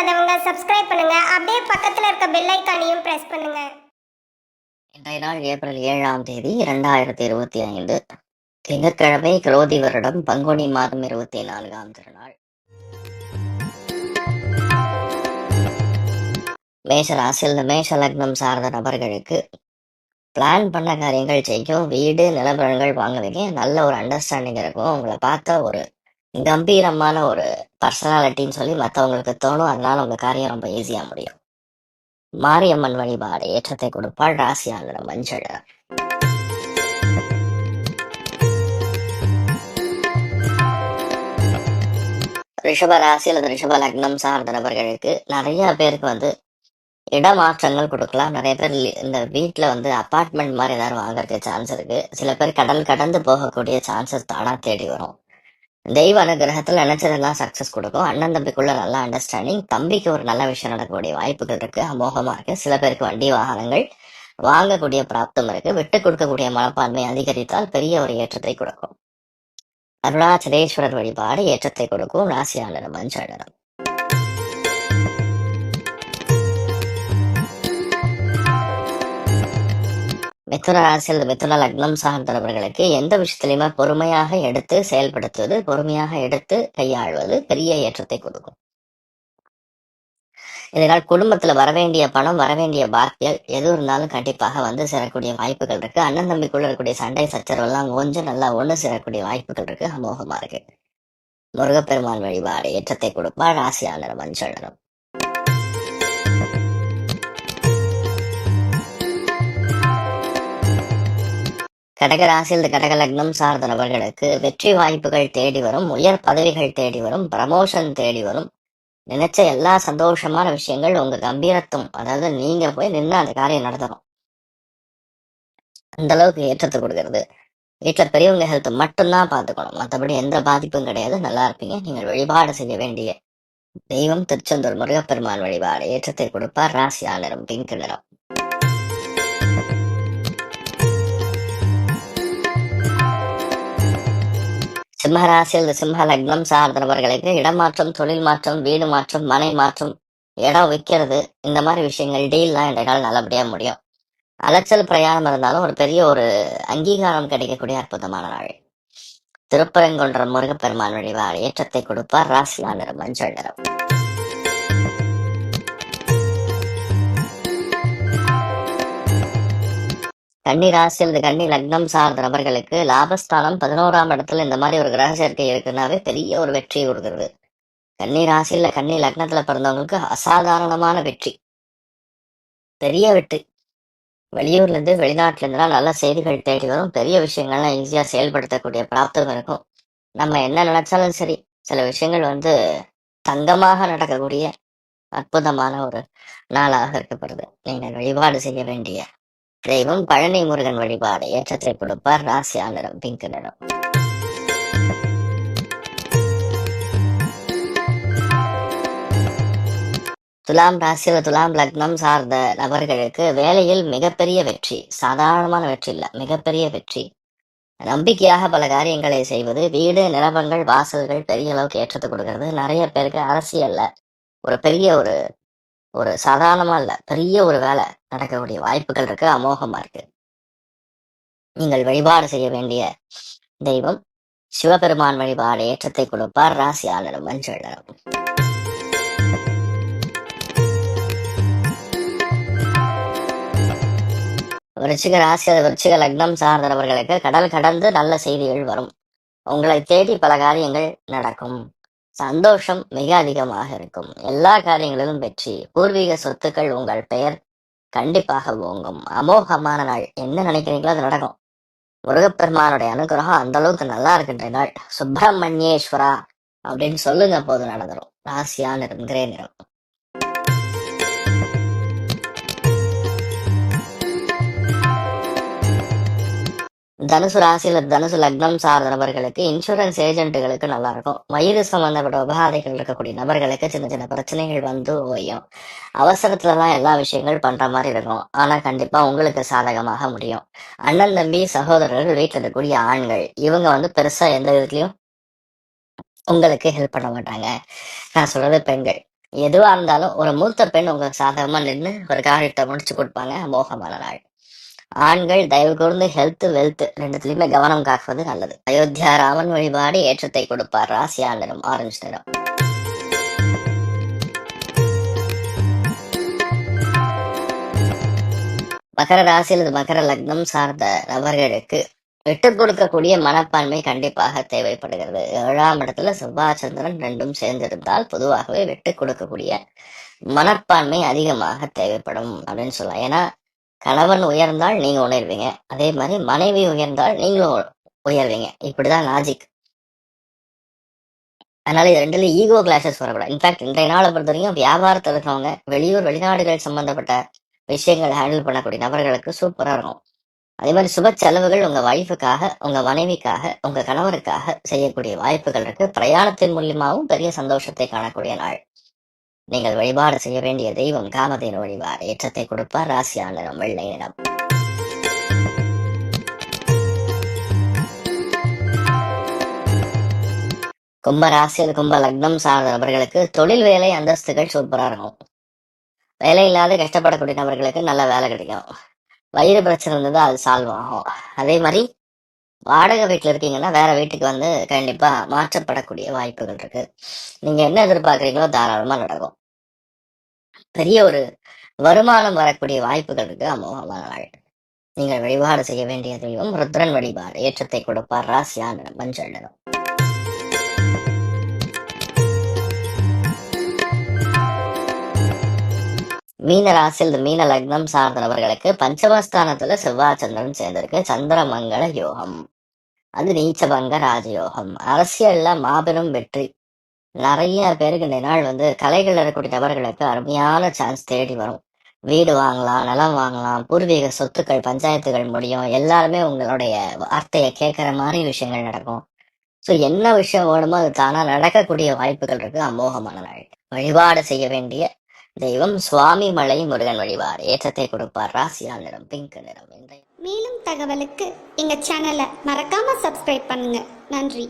பண்ணாதவங்க சப்ஸ்கிரைப் பண்ணுங்க. அப்படியே பக்கத்துல இருக்க பெல் ஐக்கானையும் பிரஸ் பண்ணுங்க. இன்றைய நாள் ஏப்ரல் ஏழாம் தேதி இரண்டாயிரத்தி இருபத்தி ஐந்து. திங்கட்கிழமை குரோதி வருடம் பங்குனி மாதம் இருபத்தி நான்காம் திருநாள். மேஷராசியில் மேஷ லக்னம் சார்ந்த நபர்களுக்கு பிளான் பண்ண காரியங்கள் செய்யும். வீடு நிலபரங்கள் வாங்குவீங்க நல்ல ஒரு அண்டர்ஸ்டாண்டிங் இருக்கும். உங்களை பார்த்தா ஒரு கம்பீரமான ஒரு பர்சனாலிட்டின்னு சொல்லி மற்றவங்களுக்கு தோணும். அதனால உங்க காரியம் ரொம்ப ஈஸியா முடியும். மாரியம்மன் வழிபாடு ஏற்றத்தை கொடுப்பாள் ராசியாங்கிற மஞ்சள். ரிஷப ராசி அல்லது ரிஷப லக்னம் சார்ந்த நபர்களுக்கு நிறைய பேருக்கு வந்து இடமாற்றங்கள் கொடுக்கலாம். நிறைய பேர் இந்த வீட்டில் வந்து அப்பார்ட்மெண்ட் மாதிரி ஏதாவது வாங்குறதுக்கு சான்ஸ் இருக்கு. சில பேர் கடல் கடந்து போகக்கூடிய சான்சஸ் தானா தேடி வரும். தெய்வ அனுகிரகத்தில் நினைச்சதெல்லாம் சக்சஸ் கொடுக்கும். அண்ணன் தம்பிக்குள்ள நல்ல அண்டர்ஸ்டாண்டிங் தம்பிக்கு ஒரு நல்ல விஷயம் நடக்கக்கூடிய வாய்ப்புகள் இருக்கு. அமோகமா இருக்கு. சில பேருக்கு வண்டி வாகனங்கள் வாங்கக்கூடிய பிராப்தம் இருக்கு. விட்டு கொடுக்கக்கூடிய மனப்பான்மை அதிகரித்தால் பெரிய ஒரு ஏற்றத்தை கொடுக்கும். அருணாச்சலேஸ்வரர் வழிபாடு ஏற்றத்தை கொடுக்கும். ராசியாளரும் மஞ்சள் மிதுன ராசியில் மிதுன லக்னம் சார்ந்தவர்களுக்கு எந்த விஷயத்திலையுமே பொறுமையாக எடுத்து செயல்படுத்துவது பொறுமையாக எடுத்து கையாள்வது பெரிய ஏற்றத்தை கொடுக்கும். இதனால் குடும்பத்துல வரவேண்டிய பணம் வரவேண்டிய பாக்கியல் எது இருந்தாலும் கண்டிப்பாக வந்து சேரக்கூடிய வாய்ப்புகள் இருக்கு. அண்ணன் தம்பிக்குள்ள இருக்கக்கூடிய சண்டை சச்சரவு எல்லாம் கொஞ்சம் நல்லா ஒண்ணு சேரக்கூடிய வாய்ப்புகள் இருக்கு. அமோகமா இருக்கு. முருகப்பெருமான் வழிபாடு ஏற்றத்தை கொடுப்பார். ராசியாளர் மஞ்சள் நிறம் கடக கடக லக்னம் சார்ந்த நபர்களுக்கு வெற்றி வாய்ப்புகள் தேடி வரும் உயர் பதவிகள் தேடி வரும் ப்ரமோஷன் தேடி வரும். நினைச்ச எல்லா சந்தோஷமான விஷயங்கள் உங்க கம்பீரத்துவம் அதாவது நீங்க போய் நின்று அந்த காரியம் நடத்தணும். அந்த அளவுக்கு ஏற்றத்தை கொடுக்கறது. வீட்டில் பெரியவங்க ஹெல்த் மட்டும்தான் பார்த்துக்கணும். மற்றபடி எந்த பாதிப்பும் கிடையாது. நல்லா இருப்பீங்க. நீங்கள் வழிபாடு செய்ய வேண்டிய தெய்வம் திருச்செந்தூர் முருகப்பெருமான் வழிபாடு. ஏற்றத்தை கொடுப்பார். ராசியா நிறம் பிங்க் நிறம். சிம்மராசியில் சிம்ம லக்னம் சார்ந்த நபர்களுக்கு இடமாற்றம் தொழில் மாற்றம் வீடு மாற்றம் மனை மாற்றம் இடம் விற்கிறது இந்த மாதிரி விஷயங்கள் டீல்லாம் இந்த நாள் நல்லபடியா முடியும். அலைச்சல் பிரயாணம் இருந்தாலும் ஒரு பெரிய ஒரு அங்கீகாரம் கிடைக்கக்கூடிய அற்புதமான நாள். திருப்பரங்குன்ற முருகப்பெருமான் வழிபாடு ஏற்றத்தை கொடுப்பார். ராசியா நிறம் மஞ்சள் நிறம். கன்னி ராசியில் கன்னி லக்னம் சார்ந்த நபர்களுக்கு லாபஸ்தானம் பதினோராம் இடத்துல இந்த மாதிரி ஒரு கிரக சேர்க்கை இருக்குன்னாவே பெரிய ஒரு வெற்றி கொடுக்குறது. கன்னி ராசியில கன்னி லக்னத்துல பிறந்தவங்களுக்கு அசாதாரணமான வெற்றி. பெரிய வெற்றி. வெளியூர்ல இருந்து வெளிநாட்டுல நல்ல செய்திகள் தேடி வரும். பெரிய விஷயங்கள்லாம் ஈஸியா செயல்படுத்தக்கூடிய பிராப்தம் இருக்கும். நம்ம என்ன நினைச்சாலும் சரி சில விஷயங்கள் வந்து தங்கமாக நடக்கக்கூடிய அற்புதமான ஒரு நாளாக இருக்கப்படுது. நீங்கள் வழிபாடு செய்ய வேண்டிய தெய்வம் பழனி முருகன் வழிபாடு. ஏற்றத்தை கொடுப்பார் ராசியாளரும் நிறம் பிங்க் நிறம் துலாம் ராசி துலாம் லக்னம் சார்ந்த நபர்களுக்கு வேலையில் மிகப்பெரிய வெற்றி. சாதாரணமான வெற்றி இல்ல மிகப்பெரிய வெற்றி. நம்பிக்கையாக பல காரியங்களை செய்வது வீடு நிலபங்கள் வாசல்கள் பெரிய அளவுக்கு ஏற்றத்தை கொடுக்கறது. நிறைய பேருக்கு அரசியல்ல ஒரு பெரிய ஒரு ஒரு சாதாரணமா இல்ல பெரிய ஒரு வேலை நடக்கக்கூடிய வாய்ப்புகள் இருக்கு அமோகமா இருக்கு. நீங்கள் வழிபாடு செய்ய வேண்டிய தெய்வம் சிவபெருமான் வழிபாடு ஏற்றத்தை கொடுப்பார் ராசியாளர் மஞ்சள் விருச்சிக ராசி விருச்சிக லக்னம் சார்ந்தவர்களுக்கு கடல் கடந்து நல்ல செய்திகள் வரும். உங்களை தேடி பல காரியங்கள் நடக்கும். சந்தோஷம் மிக அதிகமாக இருக்கும். எல்லா காரியங்களிலும் வெற்றி. பூர்வீக சொத்துக்கள் உங்கள் பெயர் கண்டிப்பாக ஓங்கும். அமோகமான நாள். என்ன நினைக்கிறீங்களோ அது நடக்கும். முருகப்பெருமானுடைய அனுகிரகம் அந்த அளவுக்கு நல்லா இருக்கின்ற நாள். சுப்பிரமணியேஸ்வரா அப்படின்னு சொல்லுங்க போது நடந்துரும். ராசியா நிறம் கிரே நிறம் தனுசு ராசியில தனுசு லக்னம் சார்ந்த நபர்களுக்கு இன்சூரன்ஸ் ஏஜென்ட்டுகளுக்கு நல்லா இருக்கும் வயிறு சம்பந்தப்பட்ட உபாதைகள் இருக்கக்கூடிய நபர்களுக்கு சின்ன சின்ன பிரச்சனைகள் வந்து ஓயும். அவசரத்துல தான் எல்லா விஷயங்கள் பண்ற மாதிரி இருக்கும். ஆனா கண்டிப்பா உங்களுக்கு சாதகமாக முடியும். அண்ணன் தம்பி சகோதரர்கள் வீட்டில் இருக்கக்கூடிய ஆண்கள் இவங்க வந்து பெருசா எந்த விதத்துலயும் உங்களுக்கு ஹெல்ப் பண்ண மாட்டாங்க. நான் சொல்றது பெண்கள். எதுவா இருந்தாலும் ஒரு மூத்த பெண் உங்களுக்கு சாதகமா நின்று ஒரு காரியத்தை முடிச்சு கொடுப்பாங்க. மோகமான நாள். ஆண்கள் தயவு கூர்ந்து ஹெல்த் வெல்த் ரெண்டுத்துலயுமே கவனம் காக்குவது நல்லது. அயோத்தியா ராமன் வழிபாடு ஏற்றத்தை கொடுப்பார். ராசியா நிறம் ஆரஞ்சு நிறம். மகர ராசி அல்லது மகர லக்னம் சார்ந்த நபர்களுக்கு விட்டு கொடுக்கக்கூடிய மனப்பான்மை கண்டிப்பாக தேவைப்படுகிறது. ஏழாம் இடத்துல செவ்வாய் சந்திரன் ரெண்டும் சேர்ந்திருந்தால் பொதுவாகவே விட்டு கொடுக்கக்கூடிய மனப்பான்மை அதிகமாக தேவைப்படும் அப்படின்னு சொல்லலாம். ஏன்னா கணவன் உயர்ந்தால் நீங்க உணர்வீங்க. அதே மாதிரி மனைவி உயர்ந்தால் நீங்களும் உயர்வீங்க. இப்படிதான் லாஜிக் அதனால இது ரெண்டுல ஈகோ கிளாஷஸ் வரக்கூடாது. இன்ஃபேக்ட் இன்றைய நாளை பொறுத்த வரைக்கும் வியாபாரத்தில் இருக்கவங்க வெளியூர் வெளிநாடுகள் சம்பந்தப்பட்ட விஷயங்கள் ஹேண்டில் பண்ணக்கூடிய நபர்களுக்கு சூப்பரா இருக்கும். அதே மாதிரி சுப செலவுகள் உங்க வைஃபுக்காக உங்க மனைவிக்காக உங்க கணவருக்காக செய்யக்கூடிய வாய்ப்புகள் இருக்கு. பிரயாணத்தின் மூலியமாகவும் பெரிய சந்தோஷத்தை காணக்கூடிய நாள். நீங்கள் வழிபாடு செய்ய வேண்டிய தெய்வம் காமதேனு வழிபாடு. ஏற்றத்தை கொடுப்பார் ராசியா நிறம் வெள்ளை நிறம். கும்ப ராசியில் கும்ப லக்னம் சார்ந்த நபர்களுக்கு தொழில் வேலை அந்தஸ்துகள் சூப்பரா இருக்கும். வேலை இல்லாத கஷ்டப்படக்கூடிய நபர்களுக்கு நல்ல வேலை கிடைக்கும். வயிறு பிரச்சனை இருந்தது அது சால்வ் ஆகும். அதே மாதிரி வாடகை வீட்டில் இருக்கீங்கன்னா வேற வீட்டுக்கு வந்து கண்டிப்பா மாற்றப்படக்கூடிய வாய்ப்புகள் இருக்கு. நீங்க என்ன எதிர்பார்க்குறீங்களோ தாராளமா நடக்கும். பெரிய ஒரு வருமானம் வரக்கூடிய வாய்ப்புகள் இருக்கு. அமோகமான நாள் நீங்கள் வழிபாடு செய்ய வேண்டிய தெய்வம் ருத்ரன் வழிபாடு. ஏற்றத்தை கொடுப்பார் ராசியா நிறம் மஞ்சள் நிறம். மீன ராசியில் மீன லக்னம் சார்ந்த நபர்களுக்கு பஞ்சமஸ்தானத்துல செவ்வாய் சந்திரன் சேர்ந்திருக்கு சந்திரமங்கள யோகம். அது நீச்சபங்க ராஜயோகம். அரசியல்ல மாபெரும் வெற்றி. நிறைய பேருக்கு இந்த நாள் வந்து கலைகள் இருக்கக்கூடிய நபர்களுக்கு அருமையான சான்ஸ் தேடி வரும். வீடு வாங்கலாம் நிலம் வாங்கலாம் பூர்வீக சொத்துக்கள் பஞ்சாயத்துகள் முடியும். எல்லாருமே உங்களுடைய வார்த்தையை கேட்குற மாதிரி விஷயங்கள் நடக்கும். ஸோ என்ன விஷயம் வேணுமோ அது தானாக நடக்கக்கூடிய வாய்ப்புகள் இருக்கு. அமோகமான நாள். வழிபாடு செய்ய வேண்டிய தெய்வம் சுவாமி மலை முருகன் வழிபாடு. ஏற்றத்தை கொடுப்பார் ராசியா நிறம் பிங்க் நிறம் மேலும் தகவலுக்கு எங்க சேனலை மறக்காம சப்ஸ்கிரைப் பண்ணுங்க. நன்றி.